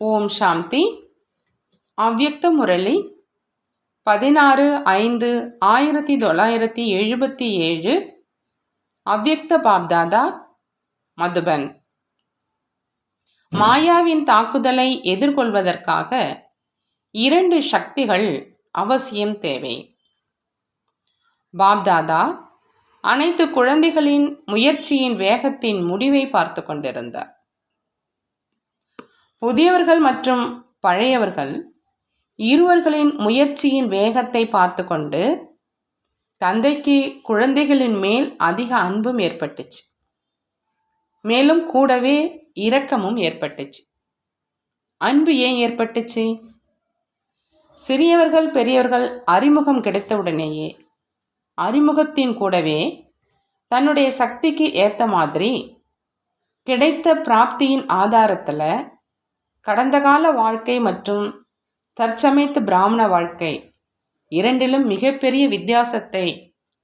ஓம் சாந்தி. அவ்யக்த முரளி பதினாறு ஐந்து ஆயிரத்தி தொள்ளாயிரத்தி எழுபத்தி ஏழு அவ்யக்த பாப்தாதா மதுபன். மாயாவின் தாக்குதலை எதிர்கொள்வதற்காக இரண்டு சக்திகள் அவசியம் தேவை. பாப்தாதா அனைத்து குழந்தைகளின் முயற்சியின் வேகத்தின் முடிவை பார்த்து கொண்டிருந்தார். புதியவர்கள் மற்றும் பழையவர்கள் இருவர்களின் முயற்சியின் வேகத்தை பார்த்து கொண்டு தந்தைக்கு குழந்தைகளின் மேல் அதிக அன்பும் ஏற்பட்டுச்சு. மேலும் கூடவே இரக்கமும் ஏற்பட்டுச்சு. அன்பு ஏன் ஏற்பட்டுச்சு? சிறியவர்கள் பெரியவர்கள் அறிமுகம் கிடைத்தவுடனேயே அறிமுகத்தின் கூடவே தன்னுடைய சக்திக்கு ஏற்ற மாதிரி கிடைத்த பிராப்தியின் ஆதாரத்தில் கடந்த கால வாழ்க்கை மற்றும் தற்சமயத்து பிராமண வாழ்க்கை இரண்டிலும் மிகப்பெரிய வித்தியாசத்தை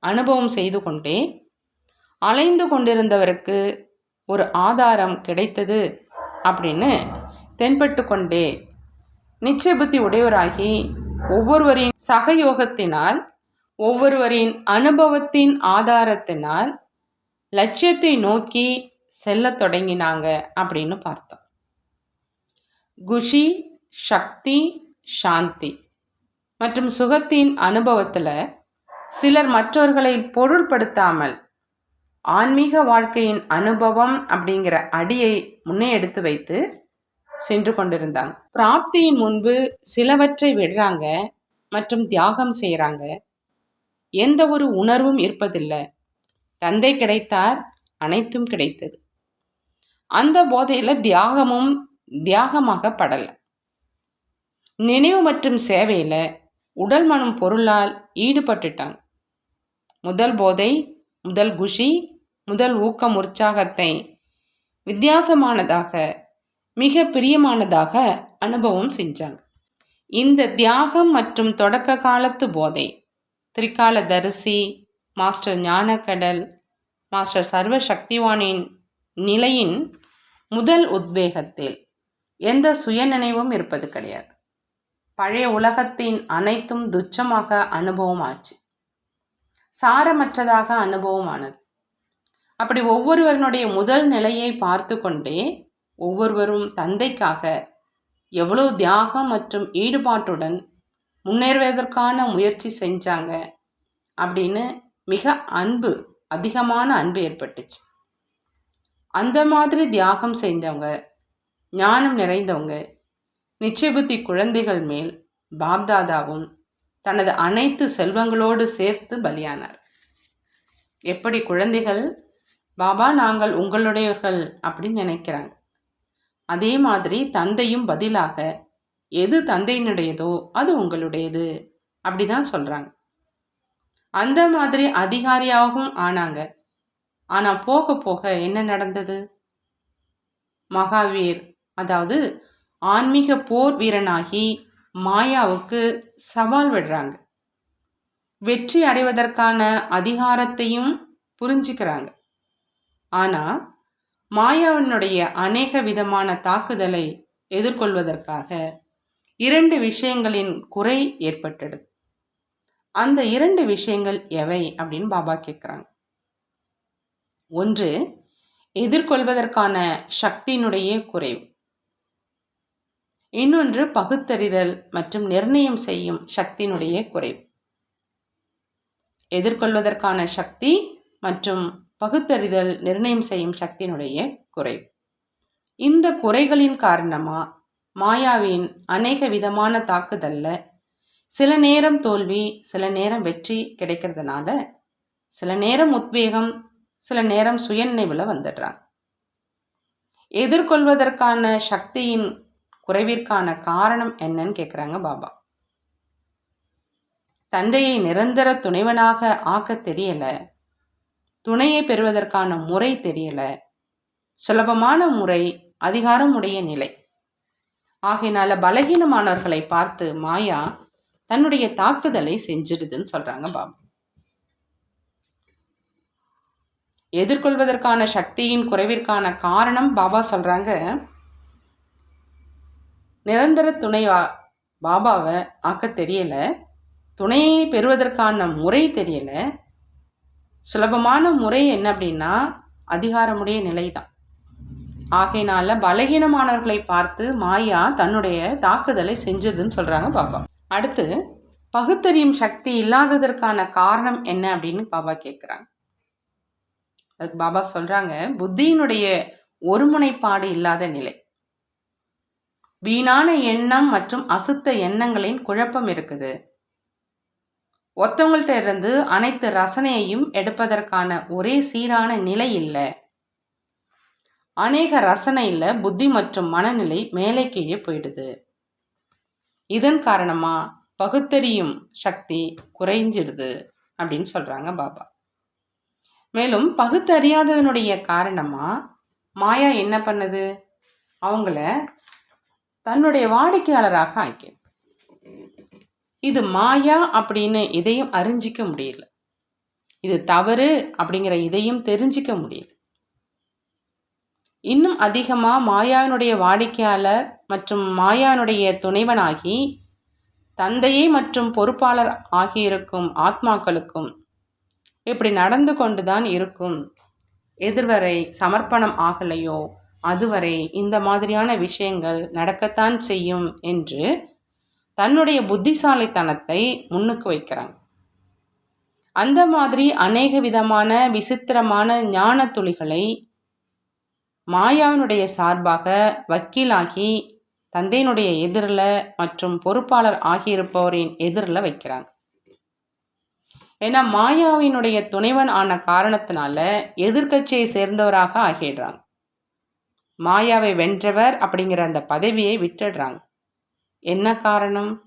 அனுபவம் செய்து கொண்டே அலைந்து கொண்டிருந்தவருக்கு ஒரு ஆதாரம் கிடைத்தது அப்படின்னு தென்பட்டு கொண்டே நிச்சய புத்தி உடையவராகி ஒவ்வொருவரின் சகயோகத்தினால் ஒவ்வொருவரின் அனுபவத்தின் ஆதாரத்தினால் லட்சியத்தை நோக்கி செல்லத் தொடங்கினாங்க அப்படின்னு பார்த்தோம். குஷி சக்தி சாந்தி. மற்றும் சுகத்தின் அனுபவத்தில் சிலர் மற்றவர்களை பொருள்படுத்தாமல் ஆன்மீக வாழ்க்கையின் அனுபவம் அப்படிங்கிற அடியை முன்னே எடுத்து வைத்து சென்று கொண்டிருந்தாங்க. பிராப்தியின் முன்பு சிலவற்றை விடுறாங்க மற்றும் தியாகம் செய்கிறாங்க எந்த ஒரு உணர்வும் இருப்பதில்லை. தந்தை கிடைத்தார் அனைத்தும் கிடைத்தது. அந்த போதையில் தியாகமும் தியாகமாகப்படலை நினைவு மற்றும் சேவையில் உடல் மனம் பொருளால் ஈடுபட்டுட்டாங்க முதல் போதை முதல் குஷி முதல் ஊக்கம் உற்சாகத்தை வித்தியாசமானதாக மிக பிரியமானதாக அனுபவம் செஞ்சாங்க இந்த தியாகம் மற்றும் தொடக்க காலத்து போதை திரிகால தரிசி மாஸ்டர் ஞானக்கடல் மாஸ்டர் சர்வ சக்திவானின் நிலையின் முதல் உத்வேகத்தில் எந்த சுயநினைவும் இருப்பது கிடையாது. பழைய உலகத்தின் அனைத்தும் துச்சமாக அனுபவம் ஆச்சு சாரமற்றதாக அனுபவம் ஆனது அப்படி ஒவ்வொருவருடைய முதல் நிலையை பார்த்து கொண்டே ஒவ்வொருவரும் தந்தைக்காக எவ்வளோ தியாகம் மற்றும் ஈடுபாட்டுடன் முன்னேறுவதற்கான முயற்சி செஞ்சாங்க அப்படின்னு மிக அன்பு அதிகமான அன்பு ஏற்பட்டுச்சு. அந்த மாதிரி தியாகம் செஞ்சவங்க ஞானம் நிறைந்தவங்க நிச்சயபுத்தி குழந்தைகள் மேல் பாப்தாதாவும் தனது அனைத்து செல்வங்களோடு சேர்த்து பலியானார். எப்படி குழந்தைகள்? பாபா நாங்கள் உங்களுடையவர்கள் அப்படின்னு நினைக்கிறாங்க. அதே மாதிரி தந்தையும் பதிலாக எது தந்தையினுடையதோ அது உங்களுடையது அப்படி தான் சொல்கிறாங்க அந்த மாதிரி அதிகாரியாகவும் ஆனாங்க. ஆனால் போக போக என்ன நடந்தது? மகாவீர் அதாவது ஆன்மீக போர் வீரனாகி மாயாவுக்கு சவால் விடுறாங்க. வெற்றி அடைவதற்கான அதிகாரத்தையும் புரிஞ்சுக்கிறாங்க. ஆனால் மாயாவினுடைய அநேக விதமான தாக்குதலை எதிர்கொள்வதற்காக இரண்டு விஷயங்களின் குறை ஏற்பட்டது. அந்த இரண்டு விஷயங்கள் எவை அப்படின்னு பாபா கேட்குறாங்க. ஒன்று எதிர்கொள்வதற்கான சக்தியினுடைய குறைவு. இன்னொன்று பகுத்தறிதல் மற்றும் நிர்ணயம் செய்யும் சக்தியினுடைய குறைவு எதிர்கொள்வதற்கான சக்தி மற்றும் பகுத்தறிதல் நிர்ணயம் செய்யும் சக்தியினுடைய குறைவு இந்த குறைகளின் காரணமாக மாயாவின் அநேக விதமான தாக்குதல்ல. சில நேரம் தோல்வி சில நேரம் வெற்றி கிடைக்கிறதுனால சில நேரம் உத்வேகம் சில நேரம் சுயநினைவில் வந்துடுறாங்க எதிர்கொள்வதற்கான சக்தியின் குறைவிற்கான காரணம் என்னன்னு கேட்குறாங்க பாபா. தந்தையை நிரந்தர துணைவனாக ஆக்க தெரியல. துணையை பெறுவதற்கான முறை தெரியல. சுலபமான முறை அதிகாரம் உடைய நிலை. ஆகையினால பலகீனமானவர்களை பார்த்து மாயா தன்னுடைய தாக்குதலை செஞ்சிடுதுன்னு சொல்றாங்க பாபா. எதிர்கொள்வதற்கான சக்தியின் குறைவிற்கான காரணம் பாபா சொல்றாங்க நிரந்தர துணை வா- பாபாவை ஆக்க தெரியலை. துணையை பெறுவதற்கான முறை தெரியலை. சுலபமான முறை என்ன அப்படின்னா அதிகாரமுடைய நிலை தான் ஆகையினால பலகீனமானவர்களை பார்த்து மாயா தன்னுடைய தாக்குதலை செஞ்சதுன்னு சொல்கிறாங்க பாபா. அடுத்து பகுத்தறியும் சக்தி இல்லாததற்கான காரணம் என்ன அப்படின்னு பாபா கேட்குறாங்க அதுக்கு பாபா சொல்கிறாங்க புத்தியினுடைய ஒருமுனைப்பாடு இல்லாத நிலை. வீணான எண்ணம் மற்றும் அசுத்த எண்ணங்களின் குழப்பம் இருக்குது. ஒத்தவங்கள்ட்ட இருந்து அனைத்து ரசனையையும் எடுப்பதற்கான ஒரே சீரான நிலை இல்லை. அநேக ரசனையில் புத்தி மற்றும் மனநிலை மேலே கீழே போயிடுது. இதன் காரணமா பகுத்தறியும் சக்தி குறைஞ்சிடுது அப்படின்னு சொல்றாங்க பாபா. மேலும் பகுத்தறியாததனுடைய காரணமா மாயா என்ன பண்ணுது? அவங்கள தன்னுடைய வாடிக்கையாளராக ஆக்கியது இது மாயா அப்படின்னு இதையும் அறிஞ்சிக்க முடியல. இது தவறு அப்படிங்கிற இதையும் தெரிஞ்சிக்க முடியல. இன்னும் அதிகமாக மாயாவினுடைய வாடிக்கையாளர் மற்றும் மாயாவினுடைய துணைவனாகி தந்தையே மற்றும் பொறுப்பாளர் ஆகியிருக்கும் ஆத்மாக்களுக்கும் இப்படி நடந்து கொண்டுதான் இருக்கும். எதிர்வரை சமர்ப்பணம் ஆகலையோ? அதுவரை இந்த மாதிரியான விஷயங்கள் நடக்கத்தான் செய்யும் என்று தன்னுடைய புத்திசாலித்தனத்தை முன்னுக்கு வைக்கிறாங்க அந்த மாதிரி அநேக விதமான விசித்திரமான ஞான துளிகளை மாயாவினுடைய சார்பாக வக்கீலாகி தந்தையினுடைய எதிரில் மற்றும் பொறுப்பாளர் ஆகியிருப்பவரின் எதிரில் வைக்கிறாங்க. ஏன்னா மாயாவினுடைய துணைவன் ஆன காரணத்தினால எதிர்க்கட்சியை சேர்ந்தவராக ஆகிடுறாங்க. மாயாவை வென்றவர் அப்படிங்கிற அந்த பதவியை விட்டுடுறாங்க. என்ன காரணம்?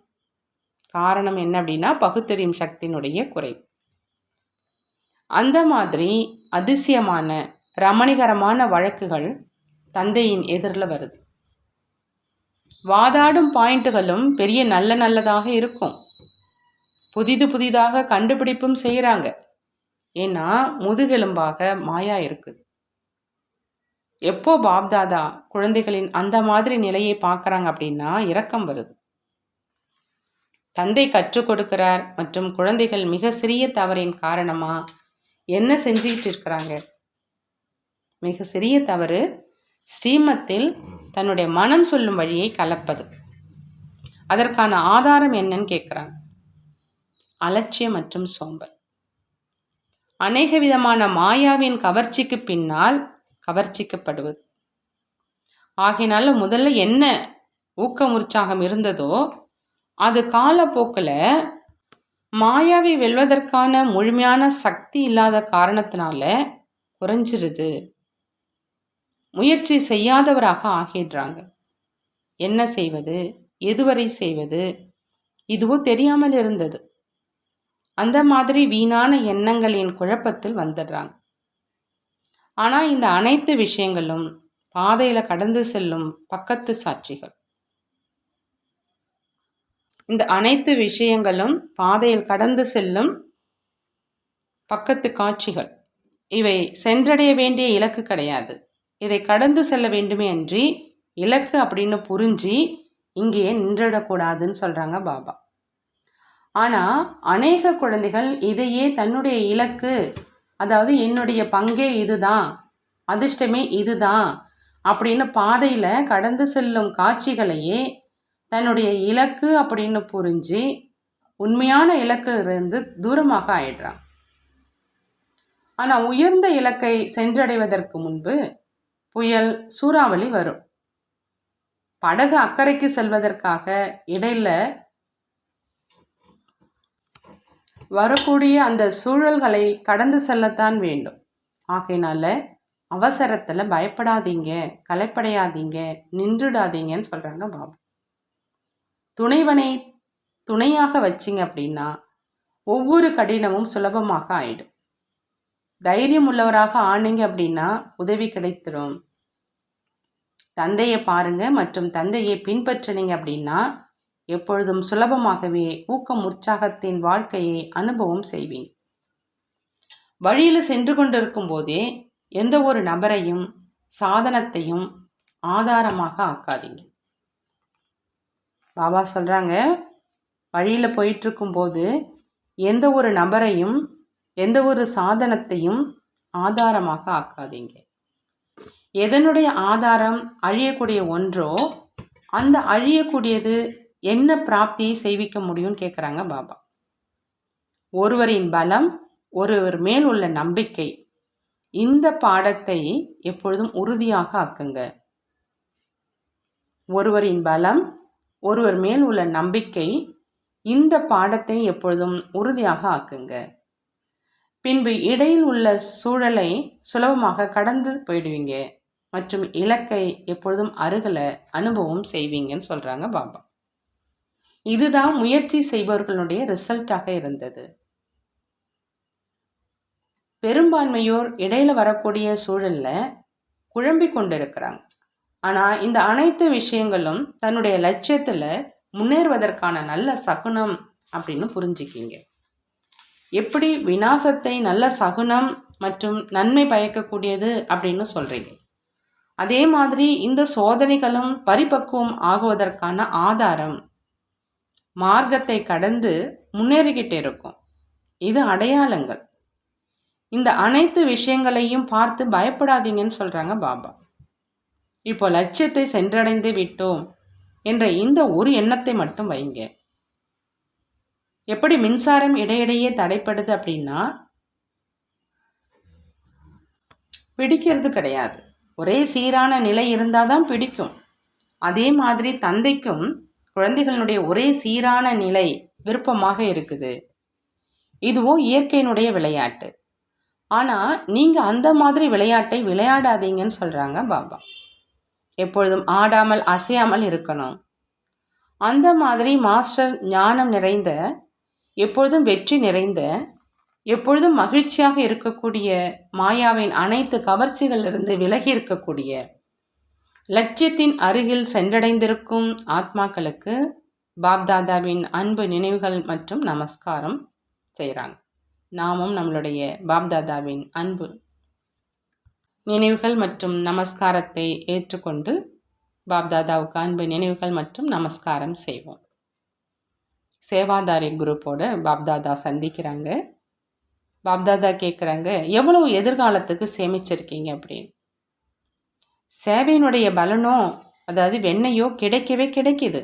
காரணம் என்ன அப்படின்னா பகுத்தறியும் சக்தியினுடைய குறைவு அந்த மாதிரி அதிசயமான ரமணிகரமான வழக்குகள் தந்தையின் எதிரில் வருது. வாதாடும் பாயிண்ட்டுகளும் பெரிய நல்ல நல்லதாக இருக்கும். புதிது புதிதாக கண்டுபிடிப்பும் செய்கிறாங்க ஏன்னா முதுகெலும்பாக மாயா இருக்குது. எப்போ பாப்தாதா குழந்தைகளின் அந்த மாதிரி நிலையை பார்க்குறாங்க அப்படின்னா இரக்கம் வருது. தந்தை கற்றுக் கொடுக்கிறார் மற்றும் குழந்தைகள் மிக சிறிய தவறின் காரணமா என்ன செஞ்சுக்கிட்டு இருக்கிறாங்க? மிக சிறிய தவறு ஸ்ரீமத்தில் தன்னுடைய மனம் சொல்லும் வழியை கலப்பது. அதற்கான ஆதாரம் என்னன்னு கேட்குறாங்க. அலட்சியம் மற்றும் சோம்பல். அநேக விதமான மாயாவின் கவர்ச்சிக்கு பின்னால் கவர்ச்சிக்கப்படுவது. ஆகையினால முதல்ல என்ன ஊக்கம் உற்சாகம் இருந்ததோ அது காலப்போக்கில் மாயாவை வெல்வதற்கான முழுமையான சக்தி இல்லாத காரணத்தினால குறைஞ்சிருது. முயற்சி செய்யாதவராக ஆகிடுறாங்க. என்ன செய்வது? எதுவரை செய்வது? இதுவும் தெரியாமல் இருந்தது. அந்த மாதிரி வீணான எண்ணங்களின் குழப்பத்தில் வந்துடுறாங்க. ஆனால் இந்த அனைத்து விஷயங்களும் பாதையில் கடந்து செல்லும் பக்கத்து சாட்சிகள். இந்த அனைத்து விஷயங்களும் பாதையில் கடந்து செல்லும் பக்கத்து காட்சிகள். இவை சென்றடைய வேண்டிய இலக்கு கிடையாது. இதை கடந்து செல்ல வேண்டுமே அன்றி இலக்கு அப்படின்னு புரிஞ்சு இங்கேயே நின்றுடக்கூடாதுன்னு சொல்கிறாங்க பாபா. ஆனால் அநேக குழந்தைகள் இதையே தன்னுடைய இலக்கு அதாவது என்னுடைய பங்கே இதுதான் அதிர்ஷ்டமே இதுதான் அப்படின்னு பாதையில் கடந்து செல்லும் காட்சிகளையே தன்னுடைய இலக்கு அப்படின்னு புரிஞ்சு உண்மையான இலக்கிலிருந்து தூரமாக ஆயிடுறான். ஆனால் உயர்ந்த இலக்கை சென்றடைவதற்கு முன்பு புயல் சூறாவளி வரும். படகு அக்கறைக்கு செல்வதற்காக இடையில வரக்கூடிய அந்த சூழல்களை கடந்து செல்லத்தான் வேண்டும். ஆகையினால அவசரத்தில் பயப்படாதீங்க கலைப்படையாதீங்க நின்றுடாதீங்கன்னு சொல்கிறாங்க பாபு. துணைவனை துணையாக வச்சிங்க அப்படின்னா ஒவ்வொரு கடினமும் சுலபமாக ஆயிடும். தைரியம் உள்ளவராக ஆனீங்க அப்படின்னா உதவி கிடைத்திடும் தந்தையை பாருங்க மற்றும் தந்தையை பின்பற்றினீங்க அப்படின்னா எப்பொழுதும் சுலபமாகவே ஊக்கம் உற்சாகத்தின் வாழ்க்கையை அனுபவம் செய்வீங்க வழியில் சென்று கொண்டிருக்கும் போதே எந்த ஒரு நபரையும் சாதனத்தையும் ஆதாரமாக ஆக்காதீங்க. பாபா சொல்கிறாங்க வழியில் போயிட்டுருக்கும்போது எந்த ஒரு நபரையும் எந்த ஒரு சாதனத்தையும் ஆதாரமாக ஆக்காதீங்க. எதனுடைய ஆதாரம் அழியக்கூடிய ஒன்றோ அந்த அழியக்கூடியது என்ன பிராப்தியை செய்விக்க முடியும்னு கேட்குறாங்க பாபா. ஒருவரின் பலம் ஒருவர் மேல் உள்ள நம்பிக்கை இந்த பாடத்தை எப்பொழுதும் உறுதியாக ஆக்குங்க. ஒருவரின் பலம் ஒருவர் மேல் உள்ள நம்பிக்கை இந்த பாடத்தை எப்பொழுதும் உறுதியாக ஆக்குங்க. பின்பு இடையில் உள்ள சூழலை சுலபமாக கடந்து போயிடுவீங்க. மற்றும் இலக்கை எப்பொழுதும் அருகலை அனுபவம் செய்வீங்கன்னு சொல்கிறாங்க பாபா. இதுதான் முயற்சி செய்பவர்களுடைய ரிசல்ட்டாக இருந்தது. பெரும்பான்மையோர் இடையில வரக்கூடிய சூழல்ல குழம்பி கொண்டிருக்கிறாங்க. ஆனால் இந்த அனைத்து விஷயங்களும் தன்னுடைய லட்சியத்தில் முன்னேறுவதற்கான நல்ல சகுனம் அப்படின்னு புரிஞ்சுக்கிங்க. எப்படி வினாசத்தை நல்ல சகுனம் மற்றும் நன்மை பயக்கக்கூடியது அப்படின்னு சொல்கிறீங்க அதே மாதிரி இந்த சோதனைகளும் பரிபக்குவம் ஆகுவதற்கான ஆதாரம் மார்க்கத்தை கடந்து முன்னேறிக்கிட்டு இருக்கும். இது அடையாளங்கள். இந்த அனைத்து விஷயங்களையும் பார்த்து பயப்படாதீங்கன்னு சொல்கிறாங்க பாபா. இப்போ லட்சியத்தை சென்றடைந்து விட்டோம் என்ற இந்த ஒரு எண்ணத்தை மட்டும் வைங்க. எப்படி மின்சாரம் இடையிடையே தடைப்படுது அப்படின்னா பிடிக்கிறது கிடையாது. ஒரே சீரான நிலை இருந்தால் தான் பிடிக்கும். அதே மாதிரி தந்தைக்கும் குழந்தைகளினுடைய ஒரே சீரான நிலை விருப்பமாக இருக்குது. இதுவோ இயற்கையினுடைய விளையாட்டு. ஆனால் நீங்கள் அந்த மாதிரி விளையாட்டை விளையாடாதீங்கன்னு சொல்கிறாங்க பாபா. எப்பொழுதும் ஆடாமல் அசையாமல் இருக்கணும். அந்த மாதிரி மாஸ்டர் ஞானம் நிறைந்த எப்பொழுதும் வெற்றி நிறைந்த எப்பொழுதும் மகிழ்ச்சியாக இருக்கக்கூடிய மாயாவின் அனைத்து கவர்ச்சிகளிலிருந்து விலகி இருக்கக்கூடிய லட்சியத்தின் அருகில் சென்றடைந்திருக்கும் ஆத்மாக்களுக்கு பாப்தாதாவின் அன்பு நினைவுகள் மற்றும் நமஸ்காரம் செய்கிறாங்க. நாமும் நம்மளுடைய பாப்தாதாவின் அன்பு நினைவுகள் மற்றும் நமஸ்காரத்தை ஏற்றுக்கொண்டு பாப்தாதாவுக்கு அன்பு நினைவுகள் மற்றும் நமஸ்காரம் செய்வோம். சேவாதாரி குரூப்போட பாப்தாதா சந்திக்கிறாங்க. பாப்தாதா கேட்குறாங்க எவ்வளவு எதிர்காலத்துக்கு சேமிச்சிருக்கீங்க? அப்படின்னு. சேவையினுடைய பலனோ அதாவது வெண்ணையோ கிடைக்கவே கிடைக்குது.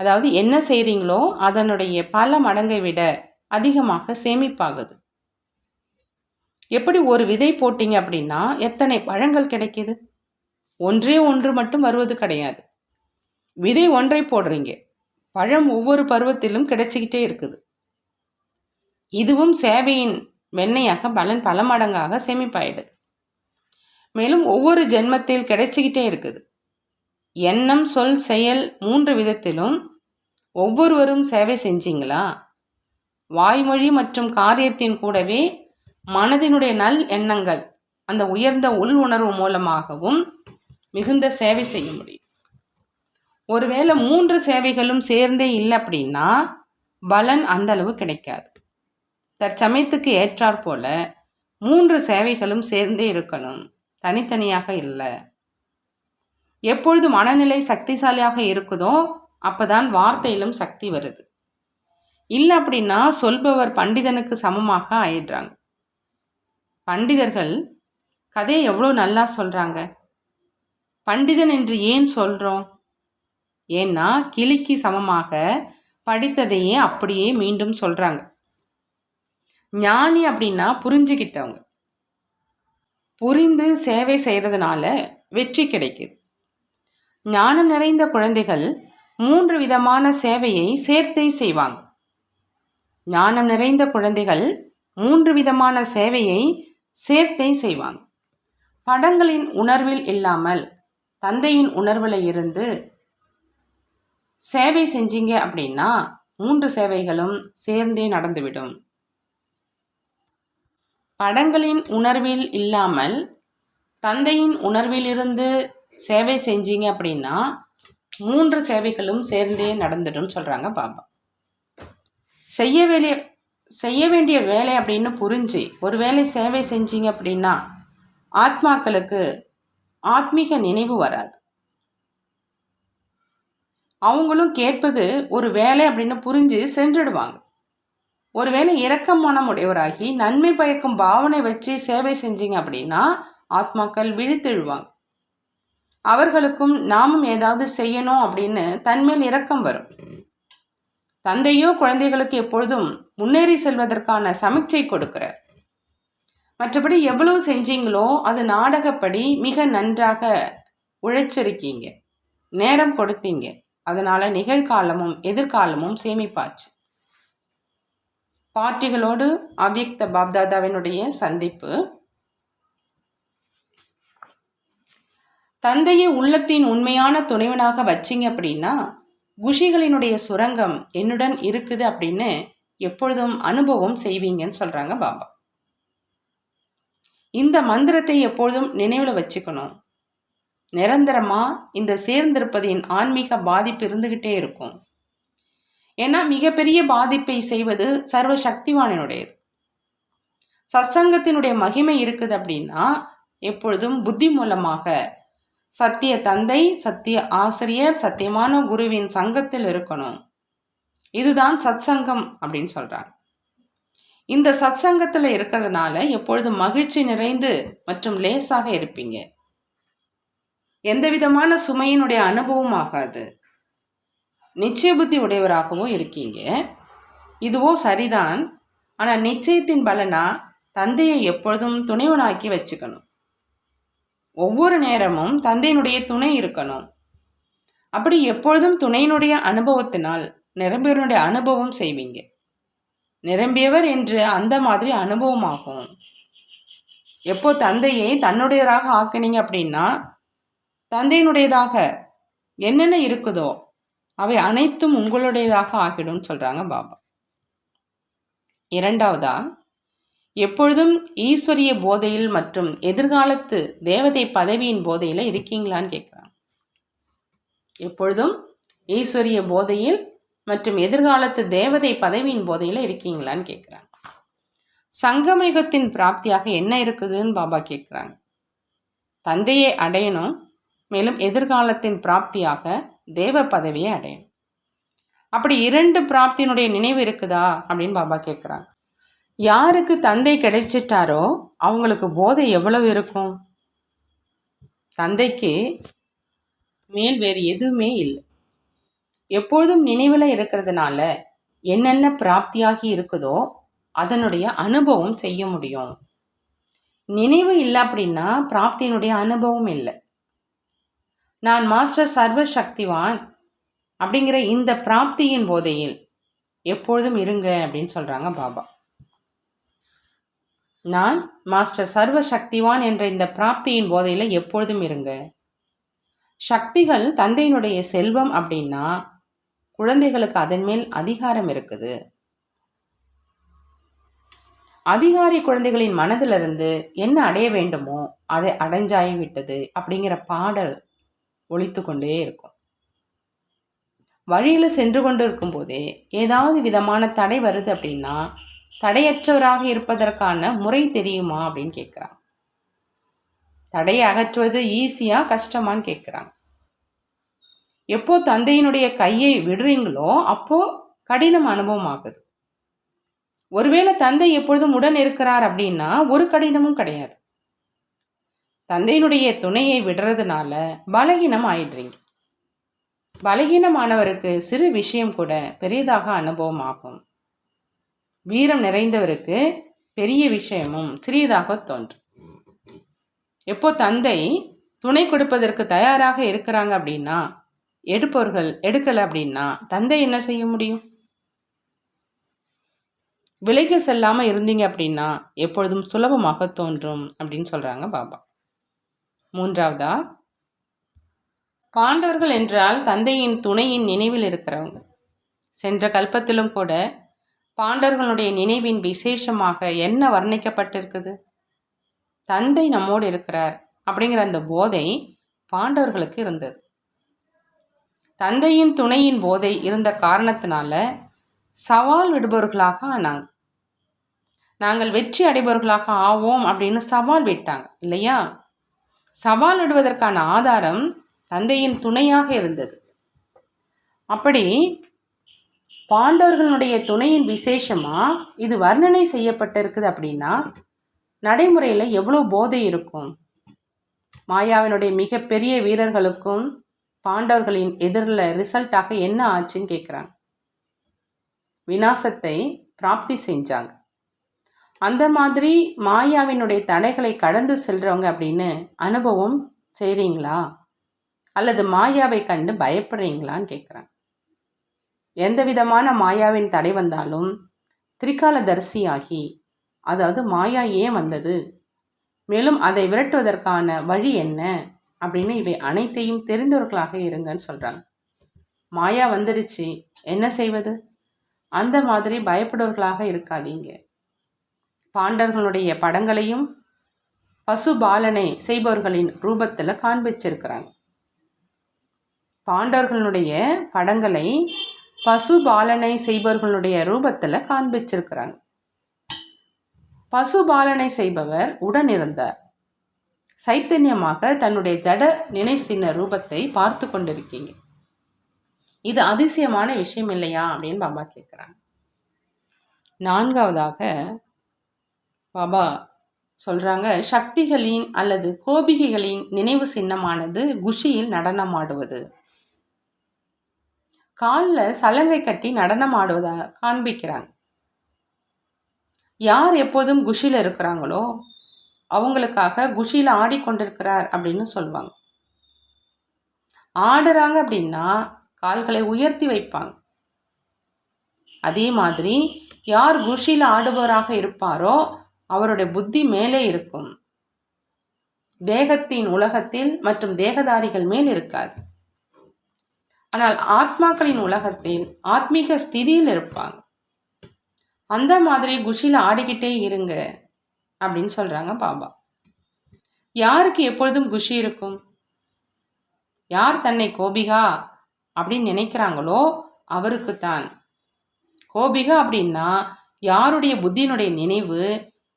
அதாவது என்ன செய்கிறீங்களோ அதனுடைய பல மடங்கை விட அதிகமாக சேமிப்பாகுது. எப்படி ஒரு விதை போட்டிங்க அப்படின்னா எத்தனை பழங்கள் கிடைக்கிது? ஒன்றே ஒன்று மட்டும் வருவது கிடையாது. விதை ஒன்றை போடுறீங்க. பழம் ஒவ்வொரு பருவத்திலும் கிடைச்சிக்கிட்டே இருக்குது. இதுவும் சேவையின் வெண்ணையாக பலன் பல மடங்காக சேமிப்பாயிடுது. மேலும் ஒவ்வொரு ஜென்மத்தில் கிடைச்சிக்கிட்டே இருக்குது. எண்ணம் சொல் செயல் மூன்று விதத்திலும் ஒவ்வொருவரும் சேவை செஞ்சீங்களா? வாய்மொழி மற்றும் காரியத்தின் கூடவே மனதினுடைய நல் எண்ணங்கள் அந்த உயர்ந்த உள் உணர்வு மூலமாகவும் மிகுந்த சேவை செய்ய முடியும். ஒருவேளை மூன்று சேவைகளும் சேர்ந்தே இல்லை அப்படின்னா பலன் அந்த அளவு கிடைக்காது. தற்சமயத்துக்கு ஏற்றாற்போல மூன்று சேவைகளும் சேர்ந்தே இருக்கணும். தனித்தனியாக இல்லை. எப்பொழுது மனநிலை சக்திசாலியாக இருக்குதோ அப்போதான் வார்த்தையிலும் சக்தி வருது. இல்லை அப்படின்னா சொல்பவர் பண்டிதனுக்கு சமமாக ஆயிடுறாங்க. பண்டிதர்கள் கதையை எவ்வளோ நல்லா சொல்கிறாங்க பண்டிதன் என்று ஏன் சொல்கிறோம் ஏன்னா கிளிக்கு சமமாக படித்ததையே அப்படியே மீண்டும் சொல்கிறாங்க ஞானி அப்படின்னா புரிஞ்சுக்கிட்டவங்க புரிந்து சேவை செய்கிறதுனால வெற்றி கிடைக்குது. ஞானம் நிறைந்த குழந்தைகள் மூன்று விதமான சேவையை சேர்த்தே செய்வாங்க. ஞானம் நிறைந்த குழந்தைகள் மூன்று விதமான சேவையை சேர்த்தே செய்வாங்க. படங்களின் உணர்வில் இல்லாமல் தந்தையின் உணர்வில் இருந்து சேவை செஞ்சீங்க அப்படின்னா மூன்று சேவைகளும் சேர்ந்தே நடந்துவிடும். படங்களின் உணர்வில் இல்லாமல் தந்தையின் உணர்விலிருந்து சேவை செஞ்சீங்க அப்படின்னா மூன்று சேவைகளும் சேர்ந்தே நடந்துடும் சொல்கிறாங்க பாபா. செய்ய வேண்டிய செய்ய வேண்டிய வேலை அப்படின்னு புரிஞ்சு ஒரு வேலை சேவை செஞ்சீங்க அப்படின்னா ஆத்மாக்களுக்கு ஆத்மீக நினைவு வராது. அவங்களும் கேட்பது ஒரு வேலை அப்படின்னு புரிஞ்சு சென்றுடுவாங்க. ஒருவேளை இரக்கம் மனம் உடையவராகி நன்மை பயக்கும் பாவனை வச்சு சேவை செஞ்சீங்க அப்படின்னா ஆத்மாக்கள் விழித்தெழுவாங்க. அவர்களுக்கும் நாமும் ஏதாவது செய்யணும் அப்படின்னு தன்மேல் இரக்கம் வரும். தந்தையோ குழந்தைகளுக்கு எப்பொழுதும் முன்னேறி செல்வதற்கான சமிச்சை கொடுக்கிறார். மற்றபடி எவ்வளவு செஞ்சீங்களோ அது நாடகப்படி மிக நன்றாக உழைச்சிருக்கீங்க. நேரம் கொடுத்தீங்க. அதனால நிகழ்காலமும் எதிர்காலமும் சேமிப்பாச்சு. பார்ட்டிகளோடு அவ்யக்த பாப்தாதாவினுடைய சந்திப்பு. தந்தையை உள்ளத்தின் உண்மையான துணைவனாக வச்சிங்க அப்படின்னா குஷிகளினுடைய சுரங்கம் என்னுடன் இருக்குது அப்படின்னு எப்பொழுதும் அனுபவம் செய்வீங்கன்னு சொல்கிறாங்க பாபா. இந்த மந்திரத்தை எப்பொழுதும் நினைவில் வச்சுக்கணும். நிரந்தரமாக இந்த சேர்ந்திருப்பதின் ஆன்மீக பாதிப்பு இருந்துக்கிட்டே இருக்கும். ஏன்னா மிகப்பெரிய பாதிப்பை செய்வது சர்வ சக்திவானினுடையது சத்சங்கத்தினுடைய மகிமை இருக்குது அப்படின்னா எப்பொழுதும் புத்தி மூலமாக சத்திய தந்தை சத்திய ஆசிரியர் சத்தியமான குருவின் சங்கத்தில் இருக்கணும். இதுதான் சத் சங்கம் அப்படின்னு சொல்றாங்க. இந்த சத் சங்கத்தில் இருக்கிறதுனால எப்பொழுதும் மகிழ்ச்சி நிறைந்து மற்றும் லேசாக இருப்பீங்க. எந்த விதமான சுமையினுடைய அனுபவம் ஆகாது. நிச்சய புத்தி உடையவராகவும் இருக்கீங்க. இதுவோ சரிதான். ஆனால் நிச்சயத்தின் பலனா தந்தையை எப்பொழுதும் துணைவனாக்கி வச்சுக்கணும். ஒவ்வொரு நேரமும் தந்தையினுடைய துணை இருக்கணும். அப்படி எப்பொழுதும் துணையினுடைய அனுபவத்தினால் நிரம்பியவனுடைய அனுபவம் செய்வீங்க. நிரம்பியவர் என்று அந்த மாதிரி அனுபவமாகும். எப்போ தந்தையை தன்னுடையதாக ஆக்கினீங்க அப்படின்னா தந்தையினுடையதாக என்னென்ன இருக்குதோ அவை அனைத்தும் உங்களுடையதாக ஆகிடும் சொல்றாங்க பாபா. இரண்டாவதா எப்பொழுதும் ஈஸ்வரிய போதையில் மற்றும் எதிர்காலத்து தேவதை பதவியின் போதையில் இருக்கீங்களான்னு கேட்குறாங்க எப்பொழுதும் ஈஸ்வரிய போதையில் மற்றும் எதிர்காலத்து தேவதை பதவியின் போதையில் இருக்கீங்களான்னு கேட்குறாங்க சங்கமயுகத்தின் பிராப்தியாக என்ன இருக்குதுன்னு பாபா கேட்குறாங்க தந்தையை அடையணும் மேலும் எதிர்காலத்தின் பிராப்தியாக தேவ பதவியை அடையணும். அப்படி இரண்டு பிராப்தியினுடைய நினைவு இருக்குதா அப்படின்னு பாபா கேட்குறாங்க. யாருக்கு தந்தை கிடைச்சிட்டாரோ அவங்களுக்கு போதை எவ்வளவு இருக்கும்? தந்தைக்கு மேல் வேறு எதுவுமே இல்லை. எப்பொழுதும் நினைவில் இருக்கிறதுனால என்னென்ன பிராப்தியாகி இருக்குதோ அதனுடைய அனுபவம் செய்ய முடியும். நினைவு இல்லை அப்படின்னா பிராப்தியினுடைய அனுபவம் இல்லை. நான் மாஸ்டர் சர்வ சக்திவான் அப்படிங்கிற இந்த பிராப்தியின் போதையில் எப்பொழுதும் இருங்க அப்படின்னு சொல்கிறாங்க பாபா. நான் மாஸ்டர் சர்வ சக்திவான் என்ற இந்த பிராப்தியின் போதையில் எப்பொழுதும் இருங்க. சக்திகள் தந்தையினுடைய செல்வம் அப்படின்னா குழந்தைகளுக்கு அதன் மேல் அதிகாரம் இருக்குது. அதிகாரி குழந்தைகளின் மனதிலிருந்து என்ன அடைய வேண்டுமோ அதை அடைஞ்சாகி விட்டது அப்படிங்கிற பாடல் ஒழித்து கொண்டே இருக்கும். வழியில் சென்று கொண்டு இருக்கும்போதே ஏதாவது விதமான தடை வருது அப்படின்னா தடையற்றவராக இருப்பதற்கான முறை தெரியுமா அப்படின்னு கேட்குறாங்க. தடையை அகற்றுவது ஈஸியா கஷ்டமான்னு கேட்குறாங்க. எப்போ தந்தையினுடைய கையை விடுறீங்களோ அப்போ கடினம் அனுபவம் ஆகுது. ஒருவேளை தந்தை எப்பொழுதும் உடன் இருக்கிறார் அப்படின்னா ஒரு கடினமும் கிடையாது. தந்தையினுடைய துணையை விடுறதுனால பலகீனம் ஆயிடுறீங்க பலகீனமானவருக்கு சிறு விஷயம் கூட பெரியதாக அனுபவம் ஆகும் வீரம் நிறைந்தவருக்கு பெரிய விஷயமும் சிறியதாக தோன்றும். எப்போ தந்தை துணை கொடுப்பதற்கு தயாராக இருக்கிறாங்க அப்படின்னா எடுப்பவர்கள் எடுக்கலை அப்படின்னா தந்தை என்ன செய்ய முடியும்? விலைக்கு செல்லாமல் இருந்தீங்க அப்படின்னா எப்பொழுதும் சுலபமாக தோன்றும் அப்படின்னு சொல்கிறாங்க பாபா. மூன்றாவதா? பாண்டவர்கள் என்றால் தந்தையின் துணையின் நினைவில் இருக்கிறவங்க. சென்ற கல்பத்திலும் கூட பாண்டவர்களுடைய நினைவின் விசேஷமாக என்ன வர்ணிக்கப்பட்டிருக்குது? தந்தை நம்மோடு இருக்கிறார் அப்படிங்கிற அந்த போதை பாண்டவர்களுக்கு இருந்தது. தந்தையின் துணையின் போதை இருந்த காரணத்தினால சவால் விடுபவர்களாக ஆனாங்க. நாங்கள் வெற்றி அடைபவர்களாக ஆவோம் அப்படின்னு சவால் விட்டாங்க இல்லையா? சவாலிடுவதற்கான ஆதாரம் தந்தையின் துணையாக இருந்தது. அப்படி பாண்டவர்களுடைய துணையின் விசேஷமாக இது வர்ணனை செய்யப்பட்டிருக்குது அப்படின்னா நடைமுறையில் எவ்வளோ போதை இருக்கும்? மாயாவினுடைய மிகப்பெரிய வீரர்களுக்கும் பாண்டவர்களின் எதிரில் ரிசல்ட்டாக என்ன ஆச்சுன்னு கேட்குறாங்க விநாசத்தை பிராப்தி செஞ்சாங்க. அந்த மாதிரி மாயாவினுடைய தடைகளை கடந்து செல்றவங்க அப்படின்னு அனுபவம் செய்கிறீங்களா அல்லது மாயாவை கண்டு பயப்படுறீங்களான்னு கேட்குறாங்க எந்த விதமான மாயாவின் தடை வந்தாலும் திரிகாலதரிசியாகி அதாவது மாயா ஏன் வந்தது? மேலும் அதை விரட்டுவதற்கான வழி என்ன? அப்படின்னு இவை அனைத்தையும் தெரிந்தவர்களாக இருங்கன்னு சொல்கிறாங்க மாயா வந்துருச்சு. என்ன செய்வது? அந்த மாதிரி பயப்படுவர்களாக இருக்காதீங்க. பாண்டர்களுடைய படங்களையும் பசுபாலனை செய்பவர்களின் ரூபத்தில் காண்பிச்சிருக்கிறாங்க. பாண்டர்களுடைய படங்களை பசுபாலனை செய்பவர்களுடைய ரூபத்தில் காண்பிச்சிருக்கிறாங்க. பசுபாலனை செய்பவர் உடன் இருந்தார் சைத்தன்யமாக தன்னுடைய ஜட நினைவு ரூபத்தை பார்த்து கொண்டிருக்கீங்க. இது அதிசயமான விஷயம் இல்லையா அப்படின்னு பாபா கேட்குறாங்க நான்காவதாக பாபா சொல்கிறாங்க சக்திகளின் அல்லது கோபிகைகளின் நினைவு சின்னமானது குஷியில் நடனமாடுவது. காலில் சலங்கை கட்டி நடனமாடுவதா காண்பிக்கிறாங்க. யார் எப்போதும் குஷியில் இருக்கிறாங்களோ அவங்களுக்காக குஷியில் ஆடிக்கொண்டிருக்கிறார் அப்படின்னு சொல்லுவாங்க. ஆடுறாங்க அப்படின்னா கால்களை உயர்த்தி வைப்பாங்க. அதே மாதிரி யார் குஷியில் ஆடுபவராக இருப்பாரோ அவருடைய புத்தி மேலே இருக்கும். தேகத்தின் உலகத்தில் மற்றும் தேகதாரிகள் மேல் இருக்காது. ஆனால் ஆத்மாக்களின் உலகத்தில் ஆத்மீக ஸ்திதியில் இருப்பாங்க. அந்த மாதிரி குஷியில் ஆடிக்கிட்டே இருங்க அப்படின்னு சொல்கிறாங்க பாபா. யாருக்கு எப்பொழுதும் குஷி இருக்கும்? யார் தன்னை கோபிகா அப்படின்னு நினைக்கிறாங்களோ அவருக்கு தான் கோபிகா அப்படின்னா யாருடைய புத்தியினுடைய நினைவு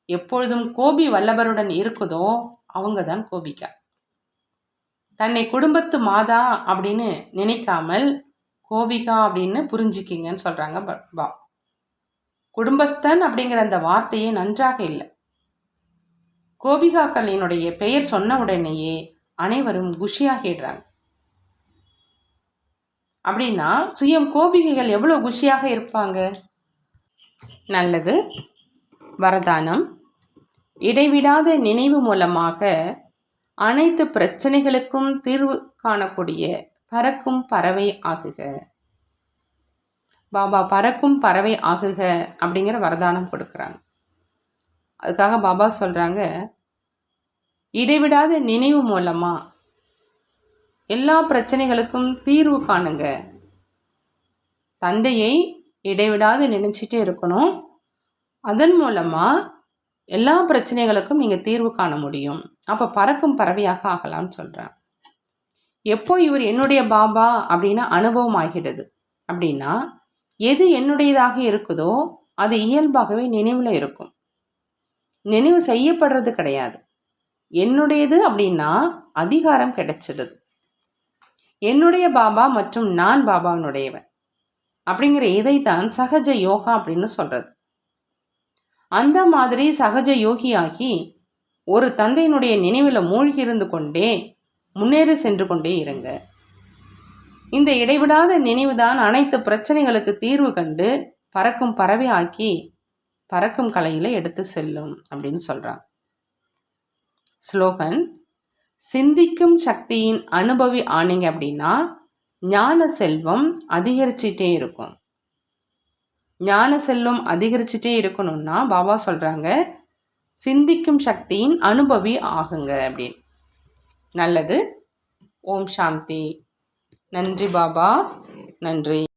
எப்பொழுதும் கோபி வல்லவருடன் இருக்குதோ அவங்க தான் கோபிகா தன்னை குடும்பத்து மாதா அப்படின்னு நினைக்காமல் கோபிகா அப்படின்னு புரிஞ்சுக்கிங்கன்னு சொல்கிறாங்க பா குடும்பஸ்தன் அப்படிங்கிற அந்த வார்த்தையே நன்றாக இல்லை. கோபிகாக்களினுடைய பெயர் சொன்ன உடனேயே அனைவரும் குஷியாகிடுறாங்க அப்படின்னா சுயம் கோபிகைகள் எவ்வளோ குஷியாக இருப்பாங்க? நல்லது. வரதானம். இடைவிடாத நினைவு மூலமாக அனைத்து பிரச்சனைகளுக்கும் தீர்வு காணக்கூடிய பறக்கும் பறவை ஆகுக. பாபா பறக்கும் பறவை ஆகுக அப்படிங்கிற வரதானம் கொடுக்குறாங்க. அதுக்காக பாபா சொல்கிறாங்க இடைவிடாத நினைவு மூலமாக எல்லா பிரச்சனைகளுக்கும் தீர்வு காணுங்க. தந்தையை இடைவிடாது நினச்சிட்டே இருக்கணும். அதன் மூலமாக எல்லா பிரச்சனைகளுக்கும் நீங்கள் தீர்வு காண முடியும். அப்போ பறக்கும் பறவையாக ஆகலாம்னு சொல்கிறேன் எப்போ இவர் என்னுடைய பாபா அப்படின்னா அனுபவம் ஆகிடுது. அப்படின்னா எது என்னுடையதாக இருக்குதோ அது இயல்பாகவே நினைவில் இருக்கும். நினைவு செய்யப்படுறது கிடையாது. என்னுடையது அப்படின்னா அதிகாரம் கிடைச்சிடுது. என்னுடைய பாபா மற்றும் நான் பாபாவினுடையவன். அப்படிங்கிற இதைத்தான் சகஜ யோகா அப்படின்னு சொல்கிறது அந்த மாதிரி சகஜ யோகியாகி ஒரு தந்தையினுடைய நினைவில் மூழ்கி இருந்து கொண்டே முன்னேறி சென்று கொண்டே இருங்க. இந்த இடைவிடாத நினைவுதான் அனைத்து பிரச்சனைகளுக்கு தீர்வு கண்டு பறக்கும் பறவை ஆக்கி பறக்கும் கலையில் எடுத்து செல்லும் அப்படின்னு சொல்கிறான் ஸ்லோகன் சிந்திக்கும் சக்தியின் அனுபவி ஆனீங்க அப்படின்னா ஞான செல்வம் அதிகரிச்சிட்டே இருக்கும். ஞான செல்வம் அதிகரிச்சுட்டே இருக்கணும்னா பாபா சொல்கிறாங்க சிந்திக்கும் சக்தியின் அனுபவி ஆகுங்க அப்படின்னு. நல்லது. ஓம் சாந்தி. நன்றி பாபா. நன்றி.